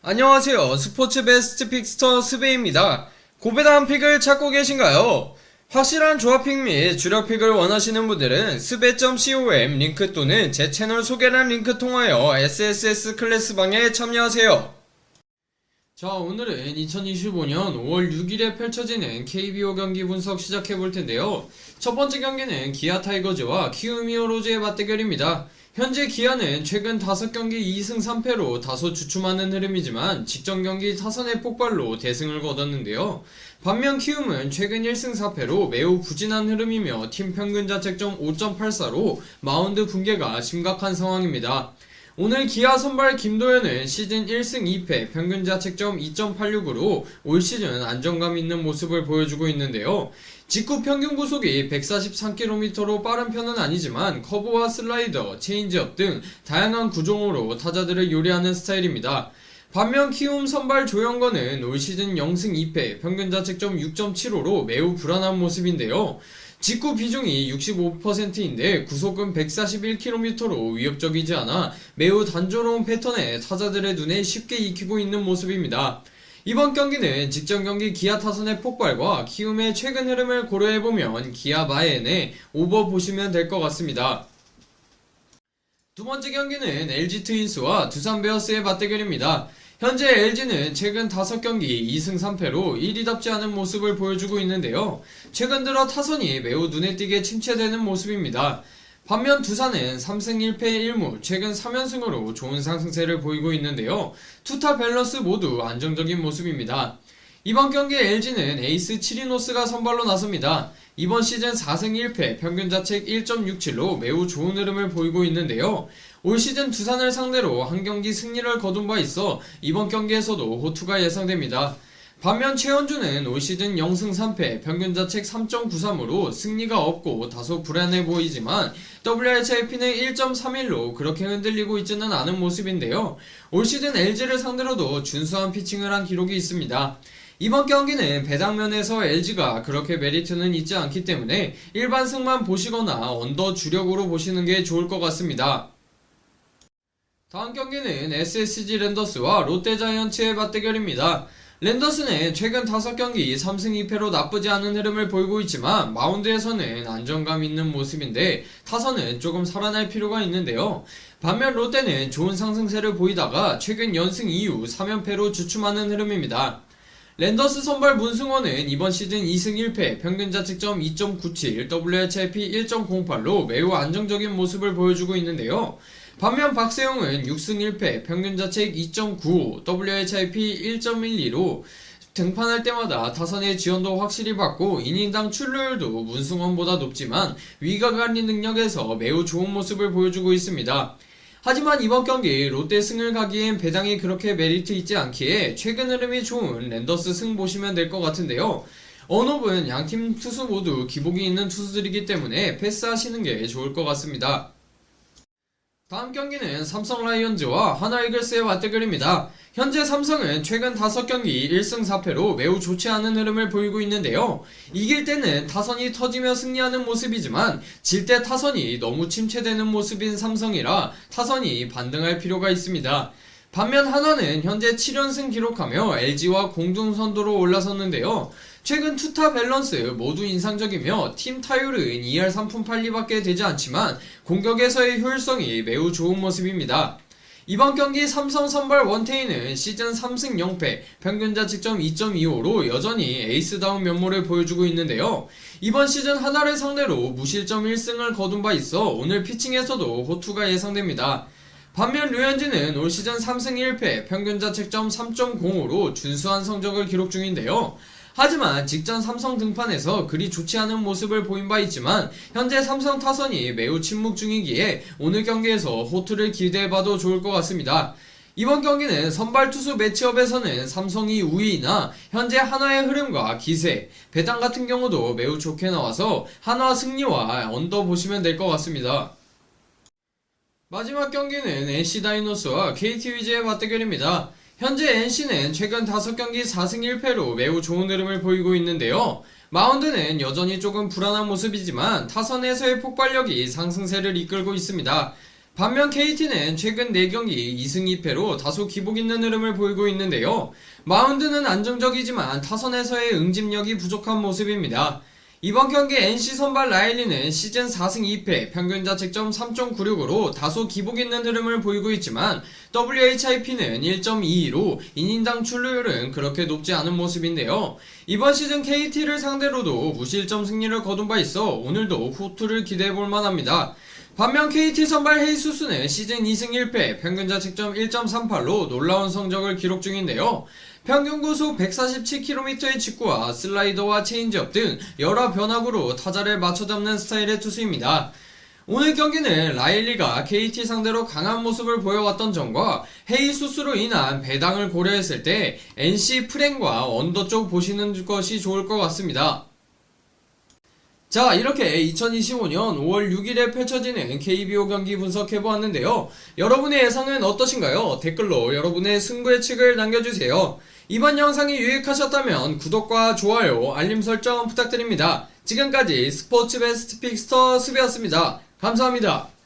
안녕하세요. 스포츠 베스트 픽스터 스베입니다. 고배다한 픽을 찾고 계신가요? 확실한 조합픽 및 주력 픽을 원하시는 분들은 스베.com 링크 또는 제 채널 소개란 링크 통하여 SSS 클래스방에 참여하세요. 자, 오늘은 2025년 5월 6일에 펼쳐지는 KBO 경기 분석 시작해 볼 텐데요. 첫 번째 경기는 기아 타이거즈와 키우미오 로즈의 맞대결입니다. 현재 기아는 최근 5경기 2승 3패로 다소 주춤하는 흐름이지만 직전 경기 타선의 폭발로 대승을 거뒀는데요. 반면 키움은 최근 1승 4패로 매우 부진한 흐름이며 팀 평균 자책점 5.84로 마운드 붕괴가 심각한 상황입니다. 오늘 기아 선발 김도현은 시즌 1승 2패 평균 자책점 2.86으로 올 시즌 안정감 있는 모습을 보여주고 있는데요. 직구 평균 구속이 143km로 빠른 편은 아니지만 커브와 슬라이더, 체인지업 등 다양한 구종으로 타자들을 요리하는 스타일입니다. 반면 키움 선발 조영건은 올 시즌 0승 2패 평균 자책점 6.75로 매우 불안한 모습인데요. 직구 비중이 65%인데 구속은 141km로 위협적이지 않아 매우 단조로운 패턴에 타자들의 눈에 쉽게 익히고 있는 모습입니다. 이번 경기는 직전 경기 기아 타선의 폭발과 키움의 최근 흐름을 고려해보면 기아 마엔의 오버 보시면 될 것 같습니다. 두 번째 경기는 LG 트윈스와 두산 베어스의 맞대결입니다. 현재 LG는 최근 5경기 2승 3패로 1위답지 않은 모습을 보여주고 있는데요. 최근 들어 타선이 매우 눈에 띄게 침체되는 모습입니다. 반면 두산은 3승 1패 1무 최근 3연승으로 좋은 상승세를 보이고 있는데요. 투타 밸런스 모두 안정적인 모습입니다. 이번 경기 LG는 에이스 치리노스가 선발로 나섭니다. 이번 시즌 4승 1패 평균 자책 1.67로 매우 좋은 흐름을 보이고 있는데요. 올 시즌 두산을 상대로 한 경기 승리를 거둔 바 있어 이번 경기에서도 호투가 예상됩니다. 반면 최현주는 올 시즌 0승 3패 평균 자책 3.93으로 승리가 없고 다소 불안해 보이지만 WHIP는 1.31로 그렇게 흔들리고 있지는 않은 모습인데요. 올 시즌 LG를 상대로도 준수한 피칭을 한 기록이 있습니다. 이번 경기는 배당면에서 LG가 그렇게 메리트는 있지 않기 때문에 일반 승만 보시거나 언더 주력으로 보시는 게 좋을 것 같습니다. 다음 경기는 SSG 랜더스와 롯데자이언츠의 맞대결입니다. 랜더스는 최근 5경기 3승 2패로 나쁘지 않은 흐름을 보이고 있지만 마운드에서는 안정감 있는 모습인데 타선은 조금 살아날 필요가 있는데요. 반면 롯데는 좋은 상승세를 보이다가 최근 연승 이후 3연패로 주춤하는 흐름입니다. 랜더스 선발 문승원은 이번 시즌 2승 1패 평균 자책점 2.97 WHIP 1.08로 매우 안정적인 모습을 보여주고 있는데요. 반면 박세용은 6승 1패 평균 자책 2.95 WHIP 1.12로 등판할 때마다 타선의 지원도 확실히 받고 이닝당 출루율도 문승원보다 높지만 위가 관리 능력에서 매우 좋은 모습을 보여주고 있습니다. 하지만 이번 경기 롯데 승을 가기엔 배당이 그렇게 메리트 있지 않기에 최근 흐름이 좋은 랜더스 승 보시면 될 것 같은데요. 언업은 양팀 투수 모두 기복이 있는 투수들이기 때문에 패스하시는 게 좋을 것 같습니다. 다음 경기는 삼성 라이온즈와 하나 이글스의 맞대결입니다. 현재 삼성은 최근 5경기 1승 4패로 매우 좋지 않은 흐름을 보이고 있는데요. 이길 때는 타선이 터지며 승리하는 모습이지만 질 때 타선이 너무 침체되는 모습인 삼성이라 타선이 반등할 필요가 있습니다. 반면 하나는 현재 7연승 기록하며 LG와 공동선도로 올라섰는데요. 최근 투타 밸런스 모두 인상적이며 팀 타율은 2할 3푼 8리밖에 되지 않지만 공격에서의 효율성이 매우 좋은 모습입니다. 이번 경기 삼성 선발 원태인은 시즌 3승 0패 평균 자책점 2.25로 여전히 에이스다운 면모를 보여주고 있는데요. 이번 시즌 하나를 상대로 무실점 1승을 거둔 바 있어 오늘 피칭에서도 호투가 예상됩니다. 반면 류현진은 올 시즌 3승 1패 평균 자책점 3.05로 준수한 성적을 기록 중인데요. 하지만 직전 삼성 등판에서 그리 좋지 않은 모습을 보인 바 있지만 현재 삼성 타선이 매우 침묵 중이기에 오늘 경기에서 호투를 기대해봐도 좋을 것 같습니다. 이번 경기는 선발 투수 매치업에서는 삼성이 우위이나 현재 하나의 흐름과 기세, 배당 같은 경우도 매우 좋게 나와서 하나 승리와 언더 보시면 될 것 같습니다. 마지막 경기는 NC 다이노스와 KT 위즈의 맞대결입니다. 현재 NC는 최근 5경기 4승 1패로 매우 좋은 흐름을 보이고 있는데요. 마운드는 여전히 조금 불안한 모습이지만 타선에서의 폭발력이 상승세를 이끌고 있습니다. 반면 KT는 최근 4경기 2승 2패로 다소 기복 있는 흐름을 보이고 있는데요. 마운드는 안정적이지만 타선에서의 응집력이 부족한 모습입니다. 이번 경기 NC 선발 라일리는 시즌 4승 2패, 평균 자책점 3.96으로 다소 기복 있는 흐름을 보이고 있지만 WHIP는 1.22로 이닝당 출루율은 그렇게 높지 않은 모습인데요. 이번 시즌 KT를 상대로도 무실점 승리를 거둔 바 있어 오늘도 호투를 기대해 볼 만합니다. 반면 KT 선발 헤이수스는 시즌 2승 1패, 평균 자책점 1.38로 놀라운 성적을 기록 중인데요. 평균 구속 147km의 직구와 슬라이더와 체인지업 등 여러 변화구로 타자를 맞춰 잡는 스타일의 투수입니다. 오늘 경기는 라일리가 KT 상대로 강한 모습을 보여왔던 점과 헤이수스로 인한 배당을 고려했을 때 NC 프랭과 언더 쪽 보시는 것이 좋을 것 같습니다. 자, 이렇게 2025년 5월 6일에 펼쳐지는 KBO 경기 분석해 보았는데요. 여러분의 예상은 어떠신가요? 댓글로 여러분의 승부 예측을 남겨주세요. 이번 영상이 유익하셨다면 구독과 좋아요, 알림 설정 부탁드립니다. 지금까지 스포츠 베스트 픽스터 수비였습니다. 감사합니다.